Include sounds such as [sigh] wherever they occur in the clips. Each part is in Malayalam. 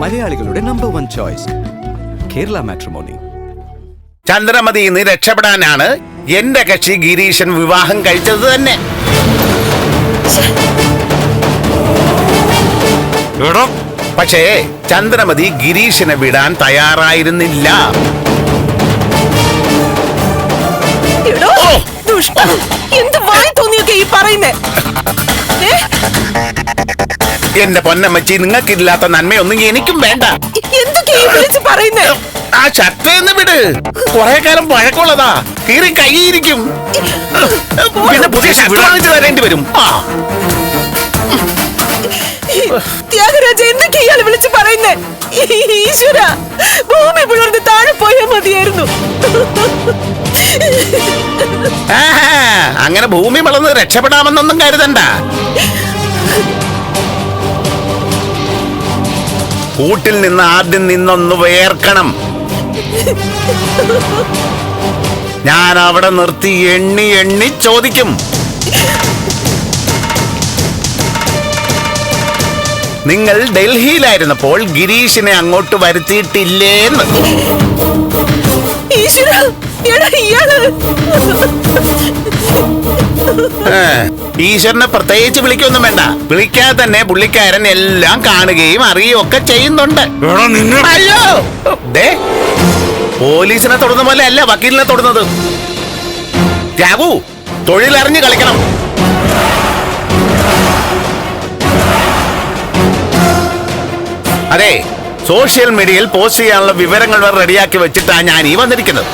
മലയാളികളുടെ number one choice Kerala matrimony Chandramathi നിന്ന് രക്ഷപ്പെടാനാണ് എന്റെ കക്ഷി ഗിരീശൻ വിവാഹം കഴിച്ചത് തന്നെ. പക്ഷേ ചന്ദ്രമതി ഗിരീഷിനെ വിടാൻ തയ്യാറായിരുന്നില്ല. എടോ, ദുഷ്ട. എന്ത് വായി തോന്നിയൊക്കെ ഈ പറയുന്നേ? [laughs] ഏ? എന്റെ പൊന്നമ്മച്ചി നിങ്ങൾക്കില്ലാത്ത നന്മയൊന്നും എനിക്കും വേണ്ട. എന്തൊക്കെയാ വിളിച്ച് പറയുന്നേ? ആ ഷർട്ട് എന്ന് വിട്. കുറെ കാലം പഴക്കമുള്ളതാ. കീറി കൈയിരിക്കും. പിന്നെ പുതിയ ഷർട്ട് വാങ്ങിച്ചു തരേണ്ടി വരും. ആ. ത്യാഗരാജ എന്തൊക്കെ ഇയാൾ വിളിച്ചു പറയുന്നേ? ഈശ്വര ഭൂമി പിളർന്ന് താഴെ പോയാൽ മതിയായിരുന്നു. അങ്ങനെ ഭൂമി വളർന്ന് രക്ഷപ്പെടാമെന്നൊന്നും കരുതണ്ട. കൂട്ടിൽ നിന്ന് ആദ്യം നിന്നൊന്ന് വേർക്കണം. ഞാൻ അവിടെ നിർത്തി എണ്ണി എണ്ണി ചോദിക്കും. നിങ്ങൾ ഡൽഹിയിലായിരുന്നപ്പോൾ ഗിരീഷിനെ അങ്ങോട്ട് വരുത്തിയിട്ടില്ലേന്ന്. ഈശ്വര ഈശ്വരനെ പ്രത്യേകിച്ച് വിളിക്കൊന്നും വേണ്ട. വിളിക്കാതെ തന്നെ പുള്ളിക്കാരൻ എല്ലാം കാണുകയും അറിയുകയും ഒക്കെ ചെയ്യുന്നുണ്ട്. അയ്യോ! ദേ പോലീസിനെ തൊടുന്ന പോലെ അല്ല വക്കീലിനെ തൊടുന്നത്. രാഘു തൊഴിലറിഞ്ഞ് കളിക്കണം. അതെ സോഷ്യൽ മീഡിയയിൽ പോസ്റ്റ് ചെയ്യാനുള്ള വിവരങ്ങൾ വരെ റെഡിയാക്കി വെച്ചിട്ടാണ് ഞാൻ ഈ വന്നിരിക്കുന്നത്.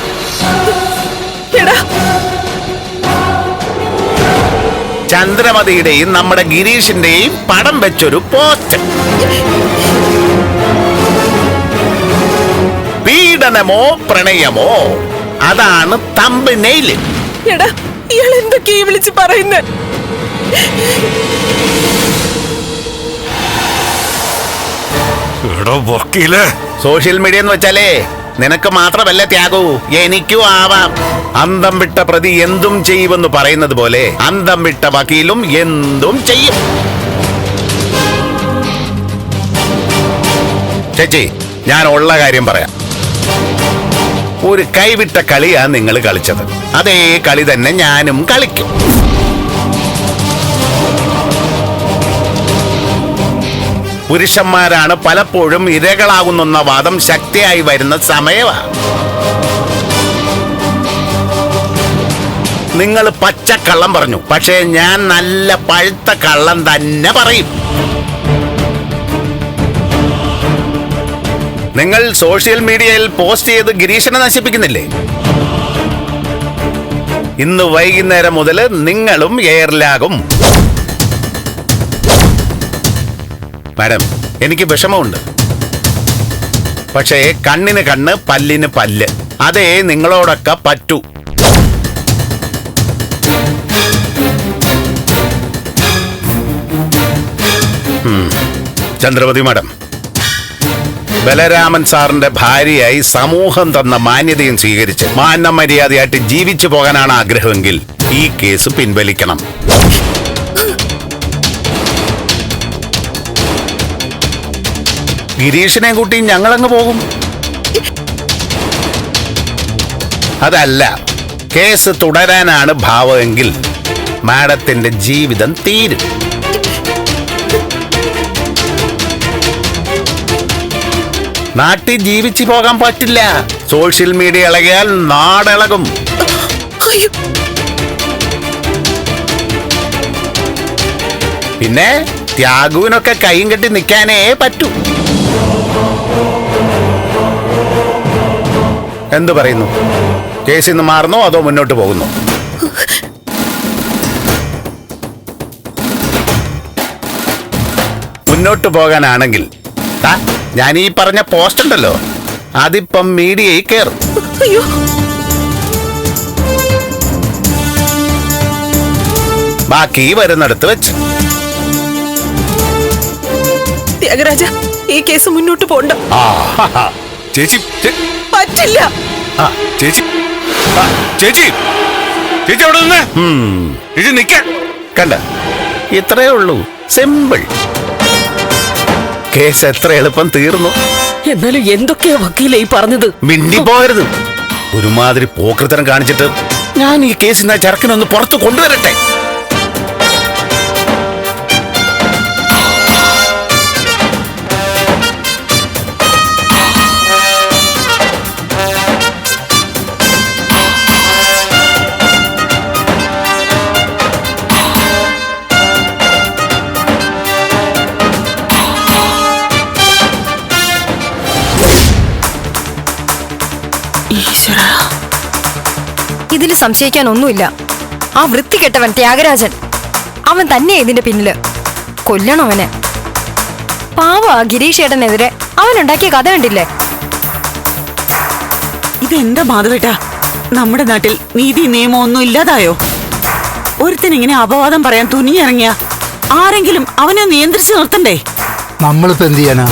ചന്ദ്രമതിയുടെയും നമ്മുടെ ഗിരീഷിന്റെയും പടം വെച്ചൊരു പോസ്റ്റ് പീഡനമോ പ്രണയമോ? അതാണ് തമ്പ് നെയിൽ. എടാ ഇയാൾ എന്തൊക്കെയാ വിളിച്ച് പറയുന്നേ? സോഷ്യൽ മീഡിയ എന്ന് വെച്ചാലേ നിനക്ക് മാത്രമല്ല ത്യാഗവും എനിക്കും ആവാം. അന്തം വിട്ട പ്രതി എന്തും ചെയ്യുമെന്ന് പറയുന്നത് പോലെ അന്തം വിട്ട വക്കീലും എന്തും ചെയ്യും. ചേച്ചി ഞാൻ ഉള്ള കാര്യം പറയാം. ഒരു കൈവിട്ട കളിയാണ് നിങ്ങൾ കളിച്ചത്. അതേ കളി തന്നെ ഞാനും കളിക്കും. പുരുഷന്മാരാണ് പലപ്പോഴും ഇരകളാകുന്ന വാദം ശക്തിയായി വരുന്ന സമയമാണ് നിങ്ങൾ പച്ച കള്ളം പറഞ്ഞു പക്ഷേ ഞാൻ നല്ല പഴുത്ത കള്ളം തന്നെ പറയും. നിങ്ങൾ സോഷ്യൽ മീഡിയയിൽ പോസ്റ്റ് ചെയ്ത് ഗിരീശനെ നശിപ്പിക്കുന്നില്ലേ? ഇന്ന് വൈകുന്നേരം മുതൽ നിങ്ങളും എയറിലാകും. മാഡം എനിക്ക് വിഷമമുണ്ട്. പക്ഷേ കണ്ണിന് കണ്ണ് പല്ലിന് പല്ല്. അതേ നിങ്ങളോടൊക്കെ പറ്റൂ. ചന്ദ്രപതി മാഡം. ബലരാമൻ സാറിന്റെ ഭാര്യയായി സമൂഹം തന്ന മാന്യതയും സ്വീകരിച്ച് മാന്യ മര്യാദയായിട്ട് ജീവിച്ചു പോകാനാണ് ആഗ്രഹമെങ്കിൽ ഈ കേസ് പിൻവലിക്കണം. ഗിരീഷിനെ കൂട്ടി ഞങ്ങളങ്ങ് പോകും. അതല്ല കേസ് തുടരാനാണ് ഭാവമെങ്കിൽ മാഡത്തിന്റെ ജീവിതം തീരും. നാട്ടിൽ ജീവിച്ചു പോകാൻ പറ്റില്ല. സോഷ്യൽ മീഡിയ ഇളകിയാൽ നാടിളകും. പിന്നെ ത്യാഗുവിനൊക്കെ കൈയും കെട്ടി നിൽക്കാനേ പറ്റൂ. എന്തു പറയുന്നു? കേസിൽ നിന്ന് മാറുന്നോ അതോ മുന്നോട്ട് പോകുന്നു? മുന്നോട്ട് പോകാനാണെങ്കിൽ ഞാൻ ഈ പറഞ്ഞ പോസ്റ്റ് ഉണ്ടല്ലോ. അതിപ്പം മീഡിയയിൽ കയറും ബാക്കി വരുന്നിടത്ത് വെച്ച്. ത്യാഗരാജ ഈ കേസ് മുന്നോട്ട് പോണ്ട. ചേച്ചി പറ്റില്ല. ആ, ചേച്ചി. ചേച്ചി. ചേച്ചി അവിടെ നിന്ന്. ചേച്ചി നിക്ക. കണ്ട ഇത്രേ ഉള്ളൂ. സിമ്പിൾ. കേസ് എത്ര എളുപ്പം തീർന്നു. എന്നാലും എന്തൊക്കെയാ വക്കീലെ ഈ പറഞ്ഞത്? മിണ്ടി പോകരുത് ഒരുമാതിരി പോക്കൃത്തരം കാണിച്ചിട്ട് ഞാൻ ഈ കേസിൽ നിന്ന് ആ ചെറുക്കനൊന്ന് പുറത്ത് കൊണ്ടുവരട്ടെ. സംശയിക്കാൻ ഒന്നുമില്ല ആ വൃത്തികെട്ടവൻ ത്യാഗരാജൻ. അവൻ തന്നെയാ ഇതിന്റെ പിന്നിൽ. കൊല്ലണം അവനെ. പാവ ആ ഗിരീഷ് ഏട്ടനെതിരെ അവനുണ്ടാക്കിയ കഥ കണ്ടില്ലേ? ഇതെന്താ മാധവേട്ടാ? നമ്മുടെ നാട്ടിൽ നീതി നിയമം ഒന്നും ഇല്ലാതായോ? ഒരുത്തൻ ഇങ്ങനെ അപവാദം പറയാൻ തുനിഞ്ഞിറങ്ങിയ ആരെങ്കിലും അവനെ നിയന്ത്രിച്ചു നിർത്തണ്ടേ? നമ്മളിപ്പോൾ എന്ത് ചെയ്യാനാ?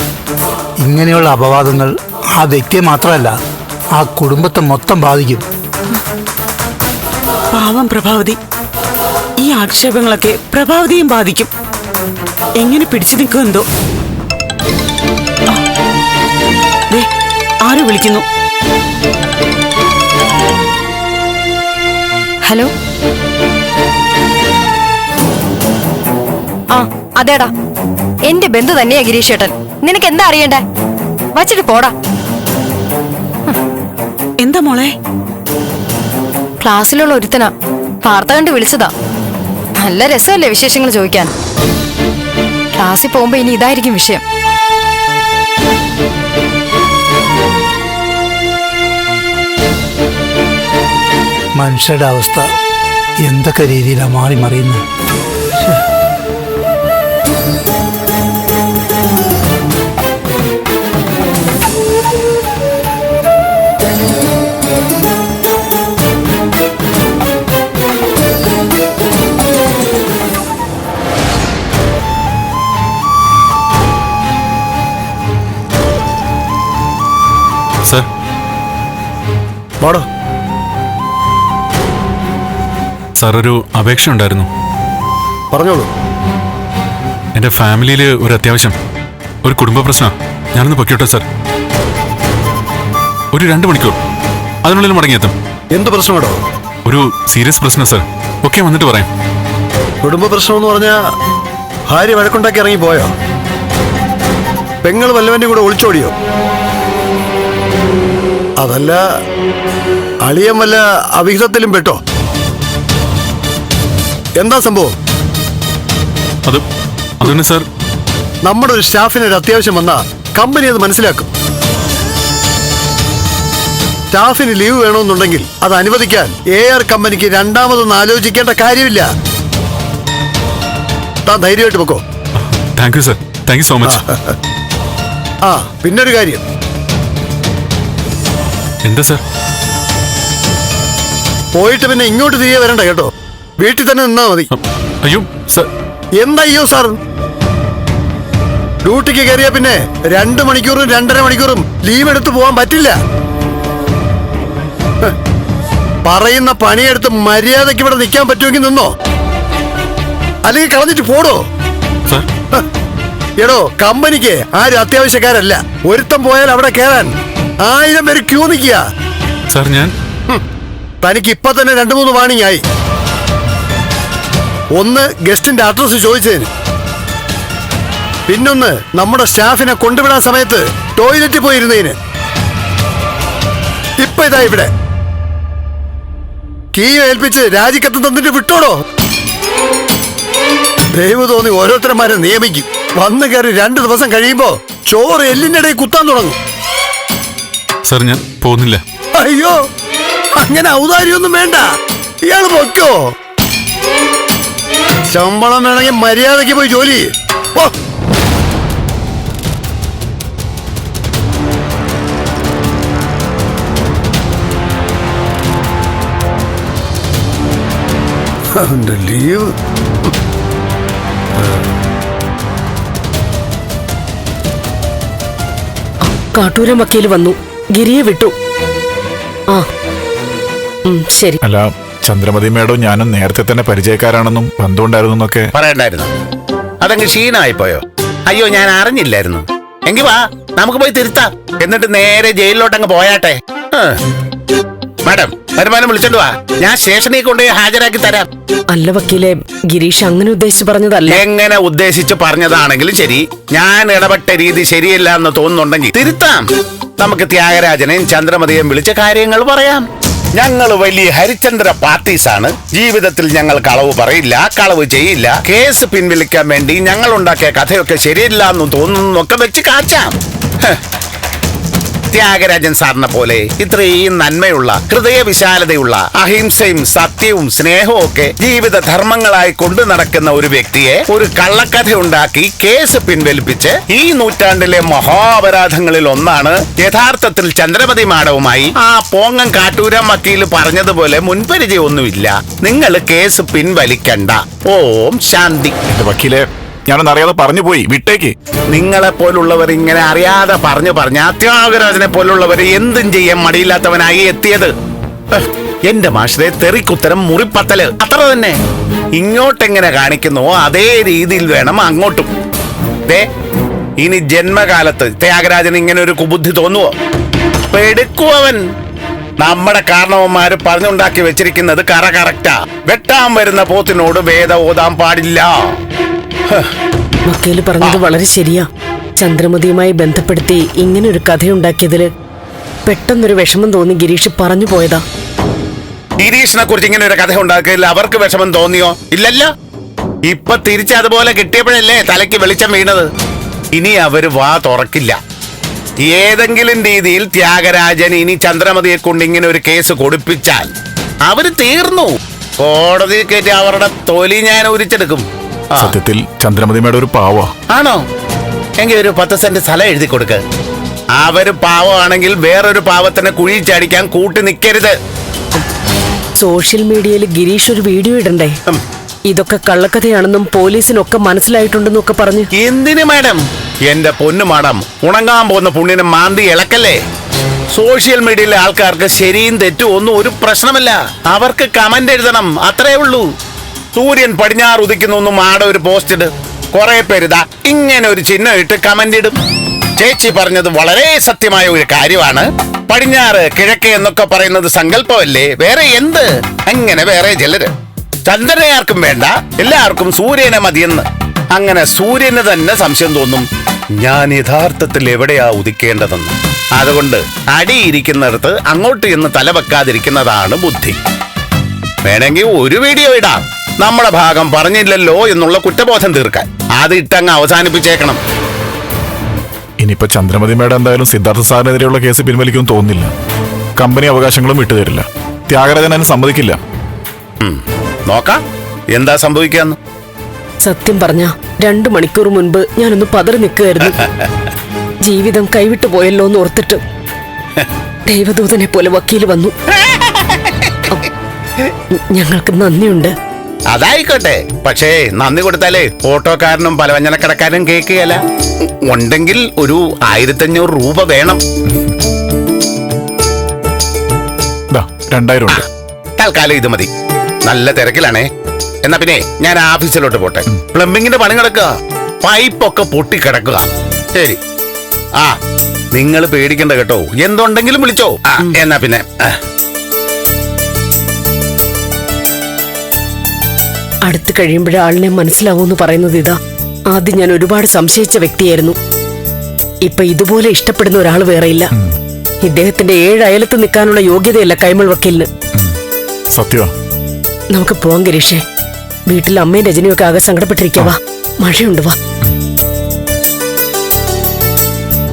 ഇങ്ങനെയുള്ള അപവാദങ്ങൾ ആ വ്യക്തിയെ മാത്രമല്ല ആ കുടുംബത്തെ മൊത്തം ബാധിക്കും. പാവം പ്രഭാവതി. ഈ ആക്ഷേപങ്ങളൊക്കെ പ്രഭാവതിയും ബാധിക്കും. എങ്ങനെ പിടിച്ചു നിൽക്കുമെന്തോ ആര് വിളിക്കുന്നു? ഹലോ? ആ അതേടാ. എന്റെ ബന്ധു തന്നെയാ ഗിരീഷ് ഏട്ടൻ നിനക്ക് എന്താ അറിയണ്ടേ? വച്ചിട്ട് പോടാ. എന്താ മോളെ? ക്ലാസ്സിലുള്ള ഒരുത്തനാ വാർത്ത കണ്ട് വിളിച്ചതാ. നല്ല രസമല്ലേ വിശേഷങ്ങൾ ചോദിക്കാൻ. ക്ലാസ്സിൽ പോകുമ്പോ ഇനി ഇതായിരിക്കും വിഷയം. മനുഷ്യരുടെ അവസ്ഥ എന്തൊക്കെ രീതിയിലാണ് മാറി മറിയുന്നത് പോടോ? സാർ ഒരു അപേക്ഷ ഉണ്ടായിരുന്നു. പറഞ്ഞോളൂ. എന്റെ ഫാമിലിയിൽ ഒരു അത്യാവശ്യം ഒരു കുടുംബ പ്രശ്ന. ഞാനൊന്ന് പൊയ്ക്കോട്ടെ സാർ. ഒരു രണ്ട് മണിക്കൂർ. അതിനുള്ളിൽ മടങ്ങിയെത്തും. എന്ത് പ്രശ്നമാടോ? ഒരു സീരിയസ് പ്രശ്നം സാർ. ഒക്കെ വന്നിട്ട് പറയാം. കുടുംബ പ്രശ്നം എന്ന് പറഞ്ഞാൽ ഭാര്യ വഴക്കുണ്ടാക്കി ഇറങ്ങി പോയോ പെങ്ങൾ വല്ലവന്റെ കൂടെ ഒളിച്ചോടിയോ? അതല്ല അളിയൻ വല്ല അവിഹിതത്തിലും പെട്ടോ? എന്താ സംഭവം? അത് സാർ. നമ്മുടെ ഒരു സ്റ്റാഫിന് ഒരു അത്യാവശ്യം വന്നാ കമ്പനി അത് മനസ്സിലാക്കും. സ്റ്റാഫിന് ലീവ് വേണമെന്നുണ്ടെങ്കിൽ അത് അനുവദിക്കാൻ എ ആർ കമ്പനിക്ക് രണ്ടാമതൊന്നും ആലോചിക്കേണ്ട കാര്യമില്ല. താൻ ധൈര്യമായിട്ട് വെക്കോ thank you sir thank you so much ആ പിന്നൊരു കാര്യം. എന്താ സാർ? പോയിട്ട് പിന്നെ ഇങ്ങോട്ട് തിരികെ വരണ്ട കേട്ടോ. വീട്ടിൽ തന്നെ നിന്നാ മതി. അയ്യോ സാർ. എന്തയ്യോ സാർ? ഡ്യൂട്ടിക്ക് കയറിയ പിന്നെ രണ്ട് മണിക്കൂറും രണ്ടര മണിക്കൂറും ലീവ് എടുത്ത് പോകാൻ പറ്റില്ല. പറയുന്ന പണിയെടുത്ത് മര്യാദയ്ക്ക് ഇവിടെ നിൽക്കാൻ പറ്റുമെങ്കിൽ നിന്നോ? അല്ലെങ്കിൽ കളഞ്ഞിട്ട് പോടോ. എടോ കമ്പനിക്ക് ആരും അത്യാവശ്യക്കാരല്ല. ഒരുത്തം പോയാൽ അവിടെ കയറാൻ. ആയിരം പേര് ക്യൂ നിൽക്കുക. സാർ ഞാൻ? തനിക്ക് ഇപ്പൊ തന്നെ രണ്ടു മൂന്ന് വാണിംഗ് ആയി. ഒന്ന് ഗസ്റ്റിന്റെ അഡ്രസ് ചോദിച്ചതിന്. പിന്നൊന്ന് നമ്മുടെ സ്റ്റാഫിനെ കൊണ്ടുവിടാൻ സമയത്ത് ടോയ്ലറ്റിൽ പോയിരുന്നതിന്. ഇപ്പൊ ഇതാ ഇവിടെ. കീ ഏൽപ്പിച്ച് രാജിക്കത്ത് തന്നിട്ട് വിട്ടോടോ? ദൈവം തോന്നി ഓരോരുത്തരന്മാരെ നിയമിക്കും. വന്നു കയറി രണ്ടു ദിവസം കഴിയുമ്പോ ചോറ് എല്ലിന്റെ ഇടയിൽ കുത്താൻ തുടങ്ങും. സാർ ഞാൻ പോകുന്നില്ല. അയ്യോ അങ്ങനെ ഔദാര്യൊന്നും വേണ്ട. ഇയാൾ പൊക്കോ ശമ്പളം വേണമെങ്കിൽ മര്യാദയ്ക്ക് പോയി ജോലി ലീവ്. കാട്ടൂരം വക്കീൽ വന്നു. ഗിരിയെ വിട്ടു. ആ. ഉം, ശരി. അല്ല ചന്ദ്രമതി മേഡം ഞാനും നേരത്തെ തന്നെ പരിചയക്കാരാണെന്നും ബന്ധമുണ്ടായിരുന്നു എന്നൊക്കെ. പറയണ്ടായിരുന്നു. അതങ്ങ് ക്ഷീണമായി പോയോ അയ്യോ ഞാൻ അറിഞ്ഞില്ലായിരുന്നു. എങ്കി വാ നമുക്ക് പോയി തിരുത്താം. എന്നിട്ട് നേരെ ജയിലിലോട്ടങ്ങ് പോയാട്ടെ. ഹ്. മാഡം വരുമാനം വിളിച്ചോണ്ട് വാ. ഞാൻ സ്റ്റേഷനിൽ കൊണ്ട് ഹാജരാക്കി തരാം. അല്ല വക്കീലെ ഗിരീഷ് അങ്ങനെ ഉദ്ദേശിച്ച് പറഞ്ഞതല്ല? എങ്ങനെ ഉദ്ദേശിച്ച് പറഞ്ഞതാണെങ്കിലും ശരി. ഞാൻ ഇടപെട്ട രീതി ശരിയല്ല എന്ന് തോന്നുന്നുണ്ടെങ്കിൽ തിരുത്താം. നമുക്ക് ത്യാഗരാജനെയും ചന്ദ്രമതിയെയും വിളിച്ച കാര്യങ്ങൾ പറയാം. ഞങ്ങൾ വലിയ ഹരിചന്ദ്ര പാർട്ടീസ് ആണ് ജീവിതത്തിൽ ഞങ്ങൾ കളവ് പറയില്ല കളവ് ചെയ്യില്ല. കേസ് പിൻവലിക്കാൻ വേണ്ടി ഞങ്ങൾ ഉണ്ടാക്കിയ കഥയൊക്കെ ശരിയല്ല എന്ന് തോന്നുന്നൊക്കെ വെച്ച് കാച്ചാം. ത്യാഗരാജൻ സാറിനെ പോലെ ഇത്രയും നന്മയുള്ള ഹൃദയവിശാലതയുള്ള അഹിംസയും സത്യവും സ്നേഹവും ഒക്കെ ജീവിത ധർമ്മങ്ങളായി കൊണ്ടു നടക്കുന്ന ഒരു വ്യക്തിയെ ഒരു കള്ളക്കഥ ഉണ്ടാക്കി കേസ് പിൻവലിപ്പിച്ച് ഈ നൂറ്റാണ്ടിലെ മഹാപരാധങ്ങളിൽ ഒന്നാണ് യഥാർത്ഥത്തിൽ ചന്ദ്രമതി മാഡവുമായി ആ പോങ്ങം കാട്ടൂരം വക്കീൽ പറഞ്ഞതുപോലെ മുൻപരിചയമൊന്നുമില്ല. നിങ്ങൾ കേസ് പിൻവലിക്കണ്ട. ഓം ശാന്തി. വക്കീലെ ഞാനൊന്ന് അറിയാതെ പറഞ്ഞു പോയി. വിട്ടേക്ക്. നിങ്ങളെ പോലുള്ളവർ ഇങ്ങനെ അറിയാതെ പറഞ്ഞു പറഞ്ഞ അത്യാഗരാജനെ പോലുള്ളവർ എന്തും ചെയ്യാൻ മടിയില്ലാത്തവനായി എത്തിയത്. എന്റെ മാഷിലെ തെറിക്കുത്തരം മുറിപ്പത്തൽ. അത്ര തന്നെ. ഇങ്ങോട്ടെങ്ങനെ കാണിക്കുന്നു അതേ രീതിയിൽ വേണം അങ്ങോട്ടും. ദേ ഇനി ജന്മകാലത്ത് ത്യാഗരാജന് ഇങ്ങനെ ഒരു കുബുദ്ധി തോന്നുവോ? പെടുക്കുവൻ നമ്മുടെ കാരണവന്മാര് പറഞ്ഞുണ്ടാക്കി വെച്ചിരിക്കുന്നത് കറ കറക്റ്റാ. വെട്ടാൻ വരുന്ന പോത്തിനോട് വേദ ഓതാൻ പാടില്ല. വക്കീൽ പറഞ്ഞത് വളരെ ശരിയാ. ചന്ദ്രമതിയുമായി ബന്ധപ്പെടുത്തി ഇങ്ങനെ ഒരു കഥയുണ്ടാക്കിയതിൽ പെട്ടെന്നൊരു വിഷമം തോന്നി ഗിരീഷ് പറഞ്ഞു പോയതാ. ഗിരീഷിനെ കുറിച്ച് ഇങ്ങനെ ഒരു കഥ ഉണ്ടാക്കിയതിൽ അവർക്ക് വിഷമം തോന്നിയോ? ഇല്ലല്ല. ഇപ്പൊ തിരിച്ച് അതുപോലെ കിട്ടിയപ്പോഴല്ലേ തലയ്ക്ക് വെളിച്ചം വീണത്. ഇനി അവർ വാ തുറക്കില്ല. ഏതെങ്കിലും രീതിയിൽ ത്യാഗരാജൻ ഇനി ചന്ദ്രമതിയെ കൊണ്ട് ഇങ്ങനെ ഒരു കേസ് കൊടുപ്പിച്ചാൽ അവർ തീർന്നു. കോടതി കയറ്റി അവരുടെ തൊലി ഞാൻ ഉരിച്ചെടുക്കും സത്യത്തിൽ ചന്ദ്രമതി മേഡം ഒരു പാവോ. ആണോ? എങ്കിൽ ഒരു പത്ത് സെന്റ് സ്ഥലം എഴുതി കൊടുക്ക. അവർ പാവമാണെങ്കിൽ വേറൊരു പാവത്തിനെ കുഴി ചാടിക്കാൻ കൂട്ടി നിൽക്കരുത് സോഷ്യൽ മീഡിയയിൽ ഗിരീഷ് ഒരു വീഡിയോ ഇടണ്ടേ? ഇതൊക്കെ കള്ളക്കഥയാണെന്നും പോലീസിനൊക്കെ മനസ്സിലായിട്ടുണ്ടെന്നും ഒക്കെ പറഞ്ഞു. എന്തിന് മാഡം? എന്റെ പൊന്നു മാഡം ഉണങ്ങാൻ പോകുന്ന പുണ്യനെ മാന്തി ഇളക്കല്ലേ? സോഷ്യൽ മീഡിയയിലെ ആൾക്കാർക്ക് ശരിയും തെറ്റും ഒന്നും ഒരു പ്രശ്നമല്ല. അവർക്ക് കമന്റ് എഴുതണം അത്രേ ഉള്ളൂ. സൂര്യൻ പടിഞ്ഞാറ് ഉദിക്കുന്നു ഒന്നും ആടെ ഒരു പോസ്റ്റ് ഇട്. കുറെ പേരിതാ ഇങ്ങനെ ഒരു ചിഹ്നം ഇട്ട് കമന്റ് ഇടും. ചേച്ചി പറഞ്ഞത് വളരെ സത്യമായ ഒരു കാര്യമാണ്. പടിഞ്ഞാറ് കിഴക്ക് എന്നൊക്കെ പറയുന്നത് സങ്കല്പമല്ലേ? വേറെ എന്ത്? അങ്ങനെ വേറെ ചിലര്. ചന്ദ്രനെ ആർക്കും വേണ്ട. എല്ലാവർക്കും സൂര്യനെ മതിയെന്ന്. അങ്ങനെ സൂര്യന് തന്നെ സംശയം തോന്നും. ഞാൻ യഥാർത്ഥത്തിൽ എവിടെയാ ഉദിക്കേണ്ടതെന്ന്. അതുകൊണ്ട് അടിയിരിക്കുന്നിടത്ത് അങ്ങോട്ട് ചെന്ന് തല വെക്കാതിരിക്കുന്നതാണ് ബുദ്ധി. വേണമെങ്കിൽ ഒരു വീഡിയോ ഇടാം. നമ്മുടെ ഭാഗം പറഞ്ഞില്ലല്ലോ എന്നുള്ള കുറ്റബോധം തീർക്കാൻ. അത് ഇട്ടങ്ങ് അവസാനിപ്പിച്ചേക്കണം. ഇനിയിപ്പോ ചന്ദ്രമതി മേഡം എന്തായാലും സിദ്ധാർത്ഥ സാറിനെതിരെയുള്ള കേസ് പിൻവലിക്കുമെന്ന് തോന്നുന്നില്ല. കമ്പനി അവകാശങ്ങളും വിട്ടുതരില്ല ത്യാഗരാജൻ അതിന് സമ്മതിക്കില്ല. നോക്കാം. എന്താ സംഭവിക്കാന്ന്? സത്യം പറഞ്ഞ രണ്ടു മണിക്കൂർ മുൻപ് ഞാനൊന്ന് പതറി നിൽക്കുകയായിരുന്നു [laughs] ജീവിതം കൈവിട്ടു പോയല്ലോ എന്ന് ഓർത്തിട്ട് ദൈവദൂതനെ പോലെ വക്കീൽ വന്നു. [laughs] ഞങ്ങൾക്ക് നന്ദിയുണ്ട്. അതായിക്കോട്ടെ. പക്ഷേ നന്ദി കൊടുത്താലേ ഓട്ടോക്കാരനും പലവ്യഞ്ജനക്കടക്കാരനും കേൾക്കുകയല്ല. ഉണ്ടെങ്കിൽ ഒരു ആയിരത്തഞ്ഞൂറ് രൂപ വേണം. രണ്ടായിരം തൽക്കാലം ഇത് മതി. നല്ല തിരക്കിലാണേ. എന്നാ പിന്നെ ഞാൻ ഓഫീസിലോട്ട് പോട്ടെ. പ്ലംബിങ്ങിന്റെ പണി കിടക്കുക പൈപ്പൊക്കെ പൊട്ടിക്കിടക്കുക. ശരി. ആ നിങ്ങൾ പേടിക്കണ്ട കേട്ടോ. എന്തുണ്ടെങ്കിലും വിളിച്ചോ. ആ, എന്നാ പിന്നെ. അടുത്ത് കഴിയുമ്പോഴേ ആളിനെ മനസ്സിലാവൂന്ന് പറയുന്നത് ഇതാ. ആദ്യം ഞാൻ ഒരുപാട് സംശയിച്ച വ്യക്തിയായിരുന്നു. ഇപ്പൊ ഇതുപോലെ ഇഷ്ടപ്പെടുന്ന ഒരാൾ വേറെയില്ല. ഇദ്ദേഹത്തിന്റെ ഏഴ് അയലത്ത് നിൽക്കാനുള്ള യോഗ്യതയല്ല കൈമൾ വക്കീലിന്. നമുക്ക് പോവാം ഗിരീഷേ. വീട്ടിൽ അമ്മയും രജനിയും ഒക്കെ ആകെ സങ്കടപ്പെട്ടിരിക്കവാ മഴയുണ്ട് വാ.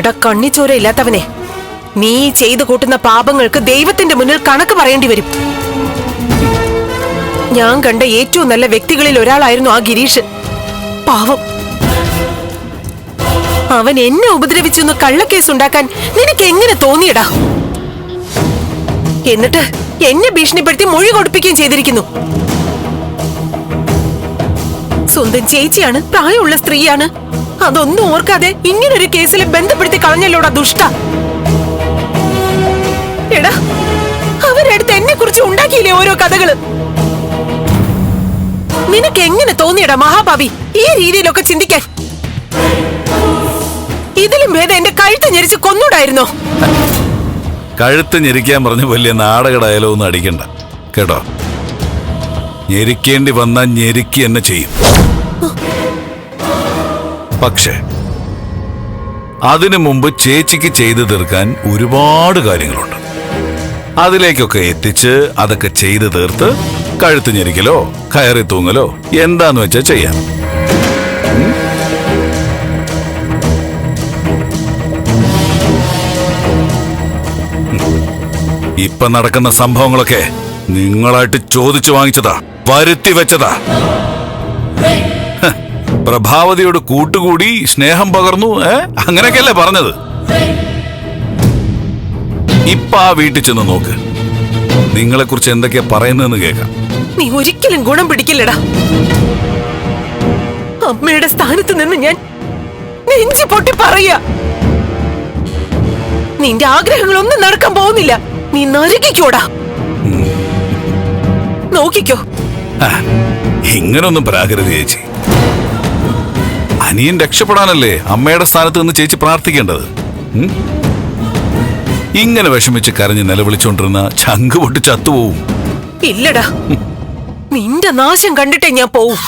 എടാ കണ്ണിച്ചോര ഇല്ലാത്തവനെ നീ ചെയ്തു കൂട്ടുന്ന പാപങ്ങൾക്ക് ദൈവത്തിന്റെ മുന്നിൽ കണക്ക് പറയേണ്ടി വരും. ഞാൻ കണ്ട ഏറ്റവും നല്ല വ്യക്തികളിൽ ഒരാളായിരുന്നു ആ ഗിരീഷ്. പാവം. അവൻ എന്നെ ഉപദ്രവിച്ചൊന്ന് കള്ളക്കേസ് ഉണ്ടാക്കാൻ നിനക്ക് എങ്ങനെ തോന്നിയടാ? എന്നിട്ട് എന്നെ ഭീഷണിപ്പെടുത്തി മൊഴി കൊടുപ്പിക്കുകയും ചെയ്തിരിക്കുന്നു. സ്വന്തം ചേച്ചിയാണ് പ്രായമുള്ള സ്ത്രീയാണ്. അതൊന്നും ഓർക്കാതെ ഇങ്ങനൊരു കേസിൽ ബന്ധപ്പെടുത്തി കളഞ്ഞല്ലോടാ ദുഷ്ട. എടാ അവരെടുത്ത് എന്നെ കുറിച്ച് ഉണ്ടാക്കിയില്ലേ ഓരോ കഥകൾ? നിനക്ക് എങ്ങനെ തോന്നിയടാ മഹാഭാവി ഈ രീതിയിലൊക്കെ ചിന്തിക്കാൻ? ഇതിലും ഭേദം എന്റെ കഴുത്ത് ഞെരിച്ച് കൊന്നൂടായിരുന്നോ? കഴുത്ത് ഞെരിക്കാൻ പറഞ്ഞ വലിയ നാടകടായാലോ ഒന്നും അടിക്കണ്ട. കേട്ടോ? ഞെരിക്കേണ്ടി വന്നാൽ ഞെരുക്കി എന്നെ ചെയ്യും. പക്ഷേ അതിനു മുമ്പ് ചേച്ചിക്ക് ചെയ്തു തീർക്കാൻ ഒരുപാട് കാര്യങ്ങളുണ്ട്. അതിലേക്കൊക്കെ എത്തിച്ച് അതൊക്കെ ചെയ്തു തീർത്ത് കഴുത്ത് ഞെരിക്കലോ കയറി തൂങ്ങലോ എന്താന്ന് വെച്ചാ ചെയ്യാം. ഇപ്പൊ നടക്കുന്ന സംഭവങ്ങളൊക്കെ നിങ്ങളായിട്ട് ചോദിച്ചു വാങ്ങിച്ചതാ വരുത്തി വെച്ചതാ. പ്രഭാവതിയോട് കൂട്ടുകൂടി സ്നേഹം പകർന്നു ഏ? അങ്ങനെയൊക്കെയല്ലേ പറഞ്ഞത്? ഇപ്പൊ ആ വീട്ടിൽ ചെന്ന് നോക്ക്. നിങ്ങളെ കുറിച്ച് എന്തൊക്കെയാ പറയുന്നതെന്ന് കേൾക്കാം. നീ ഒരിക്കലും ഗുണം പിടിക്കില്ലടാ. അമ്മയുടെ സ്ഥാനത്ത് നിന്ന് ഞാൻ നെഞ്ചി പൊട്ടി പറയാ നിന്റെ ആഗ്രഹങ്ങളൊന്നും നടക്കാൻ പോകുന്നില്ല. നീ നരകിക്കോടാ. നോക്കിക്കോ. ഇങ്ങനൊന്നും പ്രാകൃതി ചേച്ചി. അനിയൻ രക്ഷപ്പെടാനല്ലേ അമ്മയുടെ സ്ഥാനത്ത് നിന്ന് ചേച്ചി പ്രാർത്ഥിക്കേണ്ടത്? ഇങ്ങനെ വിഷമിച്ച് കരഞ്ഞ് നിലവിളിച്ചോണ്ടിരുന്ന ചങ്ക് പൊട്ടി ചത്തുപോവും. ഇല്ലടാ. നിന്റെ നാശം കണ്ടിട്ടേ ഞാൻ പോവും.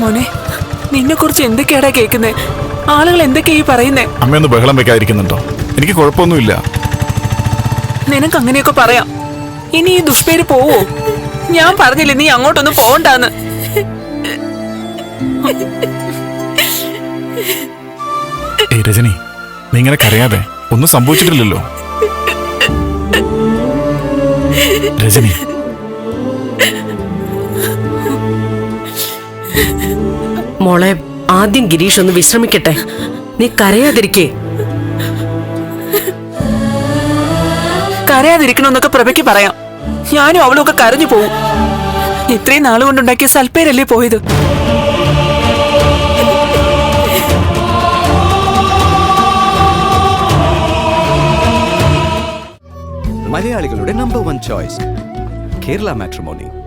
മോനെ നിന്നെ കുറിച്ച് എന്തൊക്കെയാടാ കേൾക്കുന്നേ? ആളുകൾ എന്തൊക്കെയാ ഈ പറയുന്നേ? അമ്മയൊന്ന് ബഹളം വെക്കാതിരിക്കുന്നുണ്ടോ? എനിക്ക് കുഴപ്പമൊന്നുമില്ല. നിനക്ക് അങ്ങനെയൊക്കെ പറയാം. ഇനി ഈ ദുഷ്പേര് പോവോ? ഞാൻ പറഞ്ഞില്ല നീ അങ്ങോട്ടൊന്നും പോകണ്ടാന്ന് ഏയ് രജനി നീ ഇങ്ങനെ കരയാതെ ഒന്നും സംഭവിച്ചിട്ടില്ലല്ലോ. രജനി മോളെ ആദ്യം ഗിരീഷ് ഒന്ന് വിശ്രമിക്കട്ടെ. നീ കരയാതിരിക്കേ. കരയാതിരിക്കണമെന്നൊക്കെ പ്രഭയ്ക്ക് പറയാം. ഞാനും അവളും ഒക്കെ കരഞ്ഞു പോവും. ഇത്രയും നാളുകൊണ്ടുണ്ടാക്കിയ സൽപ്പേരല്ലേ പോയത്? മലയാളികളുടെ number one choice Kerala matrimony